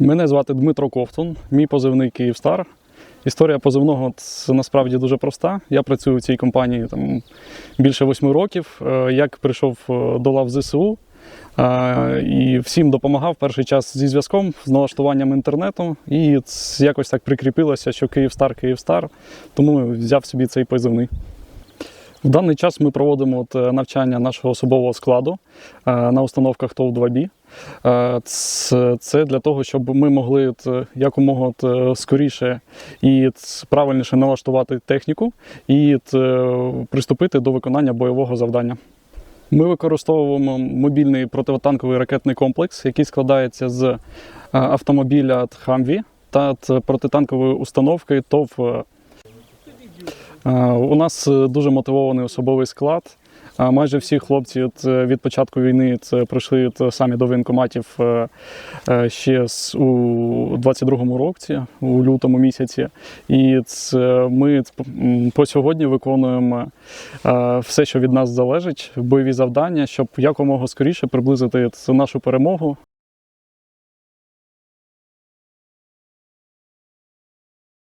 Мене звати Дмитро Ковтун, мій позивний Київстар. Історія позивного це насправді дуже проста. Я працюю в цій компанії там, більше восьми років. Е, Як прийшов е, до лав ЗСУ е, і всім допомагав перший час зі зв'язком, з налаштуванням інтернету. І якось так прикріпилося, що Київстар, Київстар, тому взяв собі цей позивний. В даний час ми проводимо от, навчання нашого особового складу на установках ТОВ-2B. Е, Це для того, щоб ми могли е, якомога е, скоріше і правильніше налаштувати техніку і приступити до виконання бойового завдання. Ми використовуємо мобільний противотанковий ракетний комплекс, який складається з автомобіля Humvee та протитанкової установки ТОВ У нас дуже мотивований особовий склад. Е, Майже всі хлопці от, е, від початку війни це пройшли от, самі до воєнкоматів е, е, ще з, у 22-му році, у лютому місяці. І це ми по сьогодні виконуємо е, все, що від нас залежить, бойові завдання, щоб якомога скоріше приблизити нашу перемогу